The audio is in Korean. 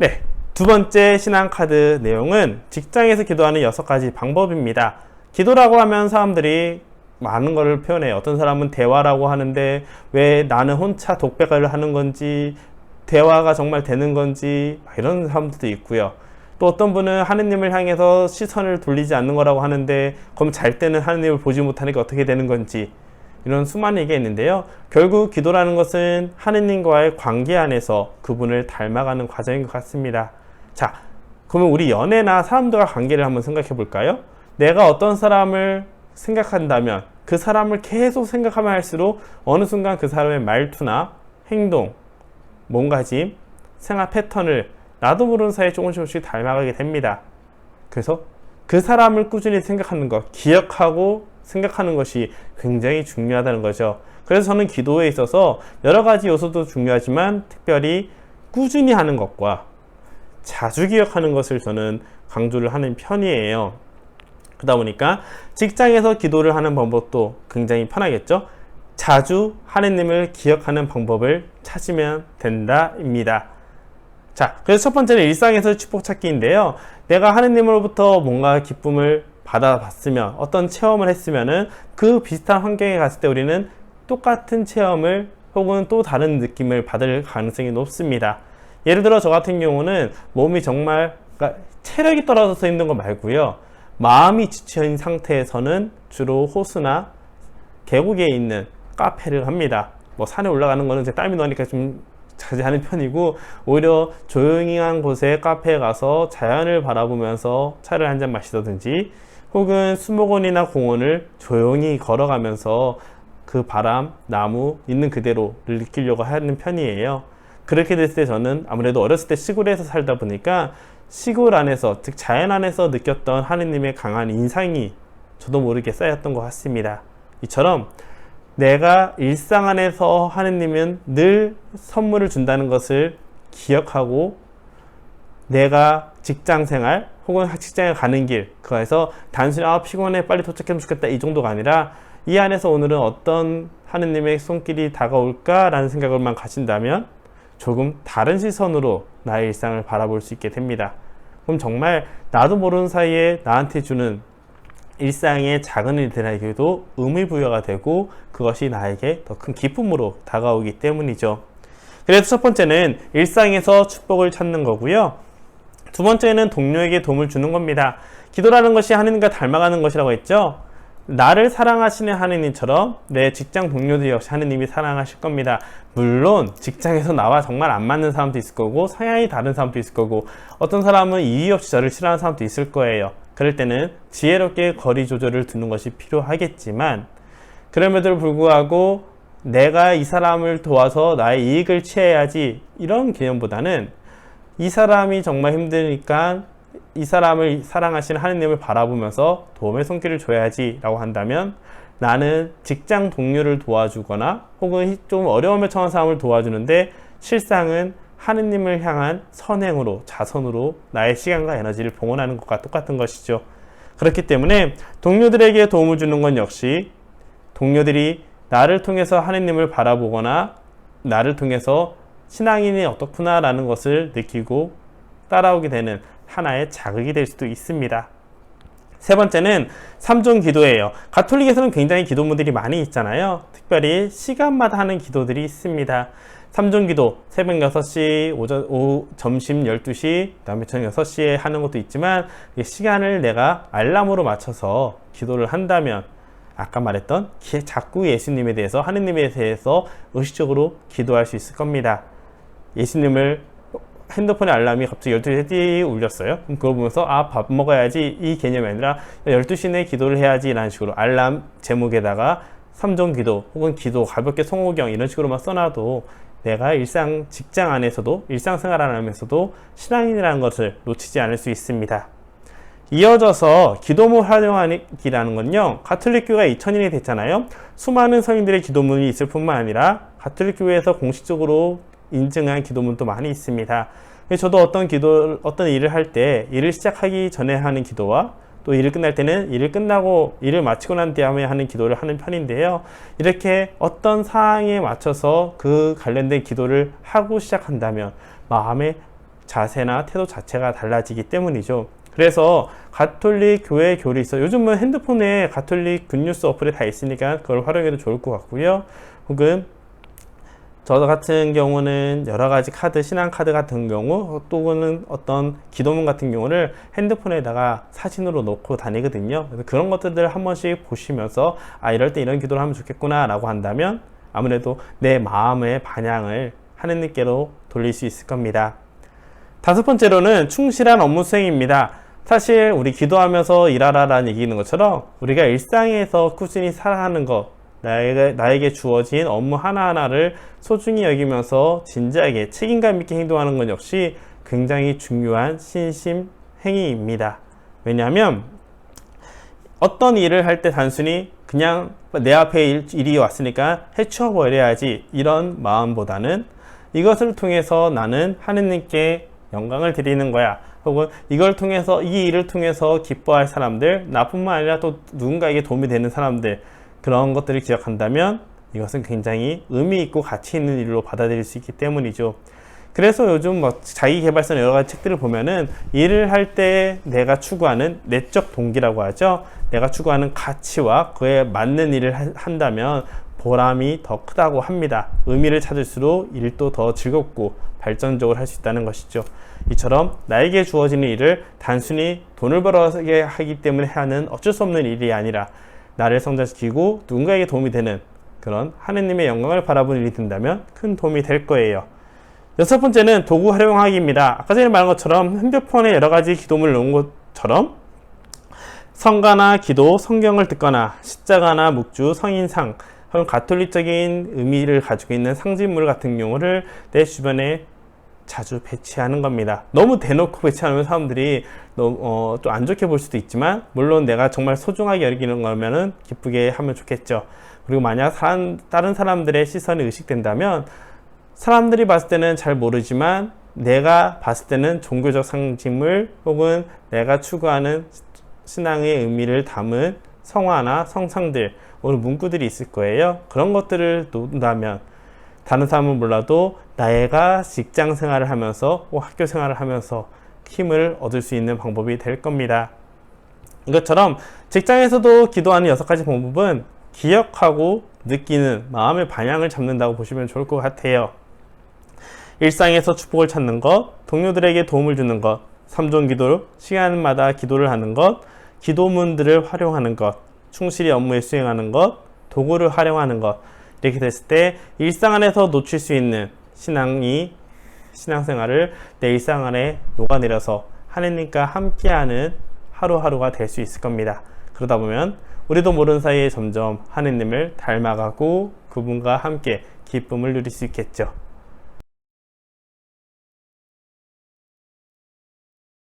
네. 두 번째 신앙 카드 내용은 직장에서 기도하는 여섯 가지 방법입니다. 기도라고 하면 사람들이 많은 것을 표현해요. 어떤 사람은 대화라고 하는데 왜 나는 혼자 독백을 하는 건지 대화가 정말 되는 건지 이런 사람들도 있고요. 또 어떤 분은 하느님을 향해서 시선을 돌리지 않는 거라고 하는데 그럼 잘 때는 하느님을 보지 못하니까 어떻게 되는 건지 이런 수많은 얘기가 있는데요. 결국 기도라는 것은 하느님과의 관계 안에서 그분을 닮아가는 과정인 것 같습니다. 자, 그러면 우리 연애나 사람들과 관계를 한번 생각해 볼까요? 내가 어떤 사람을 생각한다면 그 사람을 계속 생각하면 할수록 어느 순간 그 사람의 말투나 행동, 몸가짐, 생활 패턴을 나도 모르는 사이에 조금씩 조금씩 닮아가게 됩니다. 그래서 그 사람을 꾸준히 생각하는 것, 기억하고 생각하는 것이 굉장히 중요하다는 거죠. 그래서 저는 기도에 있어서 여러 가지 요소도 중요하지만 특별히 꾸준히 하는 것과 자주 기억하는 것을 저는 강조를 하는 편이에요. 그러다 보니까 직장에서 기도를 하는 방법도 굉장히 편하겠죠. 자주 하느님을 기억하는 방법을 찾으면 된다입니다. 자, 그래서 첫 번째는 일상에서 축복 찾기인데요. 내가 하느님으로부터 뭔가 기쁨을 받아봤으면 어떤 체험을 했으면은 그 비슷한 환경에 갔을 때 우리는 똑같은 체험을 혹은 또 다른 느낌을 받을 가능성이 높습니다. 예를 들어 저 같은 경우는 몸이 정말 그러니까 체력이 떨어져서 힘든 거 말고요. 마음이 지쳐있는 상태에서는 주로 호수나 계곡에 있는 카페를 합니다. 뭐 산에 올라가는 거는 제 땀이 나니까 좀 자제하는 편이고 오히려 조용한 곳에 카페에 가서 자연을 바라보면서 차를 한 잔 마시다든지 혹은 수목원이나 공원을 조용히 걸어가면서 그 바람, 나무 있는 그대로를 느끼려고 하는 편이에요. 그렇게 됐을 때 저는 아무래도 어렸을 때 시골에서 살다 보니까 시골 안에서 즉 자연 안에서 느꼈던 하느님의 강한 인상이 저도 모르게 쌓였던 것 같습니다. 이처럼 내가 일상 안에서 하느님은 늘 선물을 준다는 것을 기억하고 내가 직장 생활 혹은 직장에 가는 길 그거에서 단순히 아 피곤해 빨리 도착했으면 좋겠다 이 정도가 아니라 이 안에서 오늘은 어떤 하느님의 손길이 다가올까라는 생각을만 가진다면 조금 다른 시선으로 나의 일상을 바라볼 수 있게 됩니다. 그럼 정말 나도 모르는 사이에 나한테 주는 일상의 작은 일들에게도 의미 부여가 되고 그것이 나에게 더 큰 기쁨으로 다가오기 때문이죠. 그래서 첫 번째는 일상에서 축복을 찾는 거고요. 두 번째는 동료에게 도움을 주는 겁니다. 기도라는 것이 하느님과 닮아가는 것이라고 했죠. 나를 사랑하시는 하느님처럼 내 직장 동료들 역시 하느님이 사랑하실 겁니다. 물론 직장에서 나와 정말 안 맞는 사람도 있을 거고 성향이 다른 사람도 있을 거고 어떤 사람은 이유 없이 저를 싫어하는 사람도 있을 거예요. 그럴 때는 지혜롭게 거리 조절을 두는 것이 필요하겠지만 그럼에도 불구하고 내가 이 사람을 도와서 나의 이익을 취해야지 이런 개념보다는 이 사람이 정말 힘드니까 이 사람을 사랑하시는 하느님을 바라보면서 도움의 손길을 줘야지 라고 한다면 나는 직장 동료를 도와주거나 혹은 좀 어려움에 처한 사람을 도와주는데 실상은 하느님을 향한 선행으로 자선으로 나의 시간과 에너지를 봉헌하는 것과 똑같은 것이죠. 그렇기 때문에 동료들에게 도움을 주는 건 역시 동료들이 나를 통해서 하느님을 바라보거나 나를 통해서 신앙인이 어떻구나라는 것을 느끼고 따라오게 되는 하나의 자극이 될 수도 있습니다. 세 번째는 삼종 기도예요. 가톨릭에서는 굉장히 기도문들이 많이 있잖아요. 특별히 시간마다 하는 기도들이 있습니다. 삼종 기도, 새벽 6시, 오전, 오후, 점심 12시, 그 다음에 저녁 6시에 하는 것도 있지만, 시간을 내가 알람으로 맞춰서 기도를 한다면, 아까 말했던 자꾸 예수님에 대해서, 하느님에 대해서 의식적으로 기도할 수 있을 겁니다. 예수님을 핸드폰의 알람이 갑자기 12시에 띠 울렸어요. 그럼 그걸 보면서 아, 밥 먹어야지 이 개념이 아니라 12시 내 기도를 해야지 라는 식으로 알람 제목에다가 삼종 기도 혹은 기도 가볍게 송호경 이런 식으로만 써놔도 내가 일상 직장 안에서도 일상생활 안에서도 신앙인이라는 것을 놓치지 않을 수 있습니다. 이어져서 기도문 활용하기라는 건요, 가톨릭교가 2000년이 됐잖아요. 수많은 성인들의 기도문이 있을 뿐만 아니라 가톨릭교회에서 공식적으로 인증한 기도문도 많이 있습니다. 저도 어떤 기도, 어떤 일을 할 때 일을 시작하기 전에 하는 기도와 또 일을 끝날 때는 일을 끝나고 일을 마치고 난 다음에 하는 기도를 하는 편인데요. 이렇게 어떤 상황에 맞춰서 그 관련된 기도를 하고 시작한다면 마음에 자세나 태도 자체가 달라지기 때문이죠. 그래서 가톨릭 교회 교리 있어. 요즘은 핸드폰에 가톨릭 굿뉴스 어플이 다 있으니까 그걸 활용해도 좋을 것 같고요. 혹은 저 같은 경우는 여러 가지 카드, 신앙 카드 같은 경우, 또는 어떤 기도문 같은 경우를 핸드폰에다가 사진으로 놓고 다니거든요. 그래서 그런 것들을 한 번씩 보시면서, 아, 이럴 때 이런 기도를 하면 좋겠구나, 라고 한다면, 아무래도 내 마음의 반향을 하느님께로 돌릴 수 있을 겁니다. 다섯 번째로는 충실한 업무 수행입니다. 사실 우리 기도하면서 일하라라는 얘기 있는 것처럼 우리가 일상에서 꾸준히 살아가는 것, 나에게, 나에게 주어진 업무 하나하나를 소중히 여기면서 진지하게 책임감 있게 행동하는 것 역시 굉장히 중요한 신심 행위입니다. 왜냐하면 어떤 일을 할 때 단순히 그냥 내 앞에 일, 일이 왔으니까 해치워 버려야지 이런 마음보다는 이것을 통해서 나는 하느님께 영광을 드리는 거야. 혹은 이걸 통해서 이 일을 통해서 기뻐할 사람들, 나뿐만 아니라 또 누군가에게 도움이 되는 사람들 그런 것들을 기억한다면 이것은 굉장히 의미 있고 가치 있는 일로 받아들일 수 있기 때문이죠. 그래서 요즘 뭐 자기 개발서 여러 가지 책들을 보면은 일을 할 때 내가 추구하는 내적 동기라고 하죠. 내가 추구하는 가치와 그에 맞는 일을 하- 한다면 보람이 더 크다고 합니다. 의미를 찾을수록 일도 더 즐겁고 발전적으로 할 수 있다는 것이죠. 이처럼 나에게 주어지는 일을 단순히 돈을 벌어게 하기 때문에 하는 어쩔 수 없는 일이 아니라 나를 성장시키고 누군가에게 도움이 되는 그런 하느님의 영광을 바라보는 일이 된다면 큰 도움이 될 거예요. 여섯 번째는 도구 활용하기입니다. 아까 전에 말한 것처럼 핸드폰에 여러 가지 기도문을 놓은 것처럼 성가나 기도, 성경을 듣거나 십자가나 묵주, 성인상, 혹은 가톨릭적인 의미를 가지고 있는 상징물 같은 경우를 내 주변에 자주 배치하는 겁니다. 너무 대놓고 배치하면 사람들이 너무 어, 좀안 좋게 볼 수도 있지만 물론 내가 정말 소중하게 여기는 거면은 기쁘게 하면 좋겠죠. 그리고 만약 사람, 다른 사람들의 시선이 의식된다면 사람들이 봤을 때는 잘 모르지만 내가 봤을 때는 종교적 상징물 혹은 내가 추구하는 신앙의 의미를 담은 성화나 성상들 오늘 문구들이 있을 거예요. 그런 것들을 놓는다면 다른 사람은 몰라도 나애가 직장 생활을 하면서 혹 학교 생활을 하면서 힘을 얻을 수 있는 방법이 될 겁니다. 이것처럼 직장에서도 기도하는 여섯 가지 방법은 기억하고 느끼는 마음의 방향을 잡는다고 보시면 좋을 것 같아요. 일상에서 축복을 찾는 것, 동료들에게 도움을 주는 것, 삼종 기도, 시간마다 기도를 하는 것, 기도문들을 활용하는 것, 충실히 업무에 수행하는 것, 도구를 활용하는 것, 이렇게 됐을 때 일상 안에서 놓칠 수 있는 신앙이 신앙생활을 내 일상 안에 녹아내려서 하느님과 함께하는 하루하루가 될 수 있을 겁니다. 그러다 보면 우리도 모르는 사이에 점점 하느님을 닮아가고 그분과 함께 기쁨을 누릴 수 있겠죠.